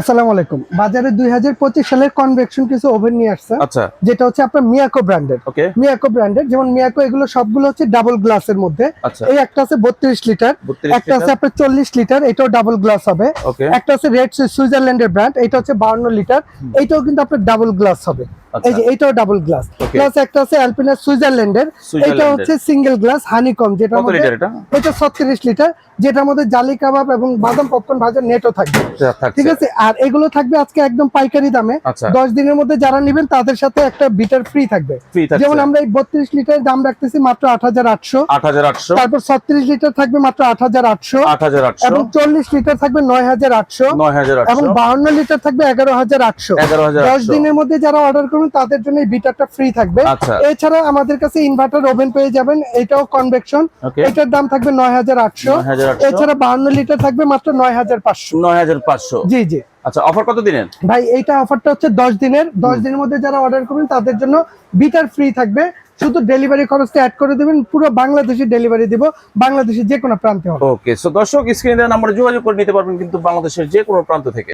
আসসালামু আলাইকুম। বাজারে দুই হাজার পঁচিশ সালের কনভেকশন কিছু ওভেন নিয়ে আসছে। আচ্ছা। যেটা হচ্ছে আপনার মিয়াকো ব্র্যান্ডের মিয়াকো ব্র্যান্ডের যেমন মিয়াকো এগুলো সবগুলো হচ্ছে ডাবল গ্লাসের মধ্যে। আচ্ছা। এই একটা আছে বত্রিশ লিটার একটা আছে আপনার চল্লিশ লিটার এটাও ডাবল গ্লাস হবে। একটা আছে রেড সুইজারল্যান্ডের ব্র্যান্ড এটা হচ্ছে বাউন্ন লিটার। এটাও কিন্তু আপনার ডাবল গ্লাস হবে। এই যে এইটাও ডাবল গ্লাস প্লাস একটা আছে অ্যালপিনার সুইজারল্যান্ডের এটা হচ্ছে সিঙ্গেল গ্লাস হানিকম যেটা লিটার এটা? এটা ছত্রিশ লিটার যেটার মধ্যে জালি কাবাব এবং বাদাম পপকর্ন ভাজার নেটও থাকবে। আচ্ছা, ঠিক আছে? আর এগুলো থাকবে আজকে একদম পাইকারি দামে। আচ্ছা। দশ দিনের মধ্যে যারা নেবেন তাদের সাথে একটা বিটার ফ্রি থাকবে। যেমন আমরা এই বত্রিশ লিটার দাম রাখতেছি মাত্র আট হাজার আটশো। 8800 তারপর ছত্রিশ লিটার থাকবে মাত্র আট হাজার আটশো। 8800 এবং চল্লিশ লিটার থাকবে নয় হাজার আটশো। এবং 9800 বাহান্ন লিটার থাকবে এগারো হাজার আটশো। দশ দিনের মধ্যে যারা অর্ডার করবেন তাদের জন্য এই বিটারটা ফ্রি থাকবে। আচ্ছা। এছাড়া আমাদের কাছে ইনভার্টার ওভেন পেয়ে যাবেন এটাও কনভেকশন এটার দাম থাকবে নয় হাজার আটশো। 9800 এছাড়া বাহান্ন লিটার থাকবে মাত্র নয় হাজার পাঁচশো। 9500 জি জি। আচ্ছা অফার কত দিনের? ভাই এইটা অফারটা হচ্ছে দশ দিনের। দশ দিনের মধ্যে যারা অর্ডার করবেন তাদের জন্য বিটার ফ্রি থাকবে। শুধু ডেলিভারি খরচটা অ্যাড করে দেবেন পুরো বাংলাদেশে ডেলিভারি দিব বাংলাদেশের যে কোনো প্রান্তে ওকে সো দর্শক স্ক্রিনে দেওয়া নম্বরে যোগাযোগ করে নিতে পারবেন কিন্তু বাংলাদেশের যে কোনো প্রান্ত থেকে।